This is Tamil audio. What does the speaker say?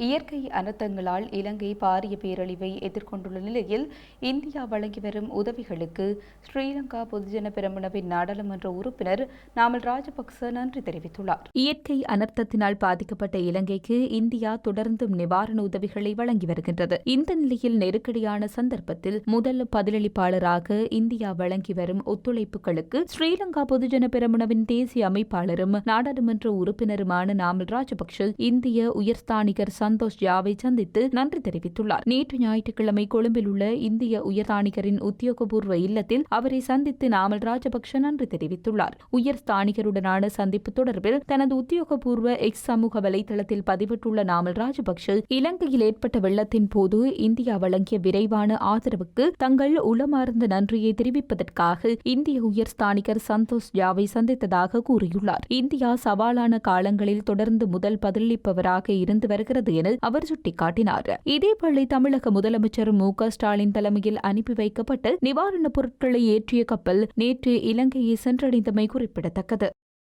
இயற்கை அனர்த்தங்களால் இலங்கை பாரிய பேரழிவை எதிர்கொண்டுள்ள நிலையில் இந்தியா வழங்கி வரும் உதவிகளுக்கு ஸ்ரீலங்கா பொதுஜன பெரமுனவின் நாடாளுமன்ற உறுப்பினர் நாமல் ராஜபக்ச நன்றி தெரிவித்துள்ளார். இயற்கை அனர்த்தத்தினால் பாதிக்கப்பட்ட இலங்கைக்கு இந்தியா தொடர்ந்தும் நிவாரண உதவிகளை வழங்கி வருகின்றது. இந்த நிலையில் நெருக்கடியான சந்தர்ப்பத்தில் முதல் பதிலளிப்பாளராக இந்தியா வழங்கி வரும் ஒத்துழைப்புகளுக்கு ஸ்ரீலங்கா பொதுஜன பெரமுனவின் தேசிய அமைப்பாளரும் நாடாளுமன்ற உறுப்பினருமான நாமல் ராஜபக்ஷ இந்திய உயர்ஸ்தானிகர் சந்தோஷ் ஜாவை சந்தித்து நன்றி தெரிவித்துள்ளார். நேற்று ஞாயிற்றுக்கிழமை கொழும்பில் உள்ள இந்திய உயர்தானிகரின் உத்தியோகபூர்வ இல்லத்தில் அவரை சந்தித்து நாமல் ராஜபக்ஷ நன்றி தெரிவித்துள்ளார். உயர் ஸ்தானிகருடனான சந்திப்பு தொடர்பில் தனது உத்தியோகபூர்வ எக்ஸ் சமூக வலைதளத்தில் பதிவிட்டுள்ள நாமல் ராஜபக்ஷ இலங்கையில் ஏற்பட்ட வெள்ளத்தின் போது இந்தியா வழங்கிய விரைவான ஆதரவுக்கு தங்கள் உளமார்ந்த நன்றியை தெரிவிப்பதற்காக இந்திய உயர் ஸ்தானிகர் சந்தோஷ் ஜாவை சந்தித்ததாக கூறியுள்ளார். இந்தியா சவாலான காலங்களில் தொடர்ந்து முதல் பதிலளிப்பவராக இருந்து வருகிறது என அவர் சுட்டிக்காட்டினார். இதேவேளை தமிழக முதலமைச்சர் மு க ஸ்டாலின் தலைமையில் அனுப்பி வைக்கப்பட்டு நிவாரணப் பொருட்களை ஏற்றிய கப்பல் நேற்று இலங்கையை சென்றடைந்தமை குறிப்பிடத்தக்கது.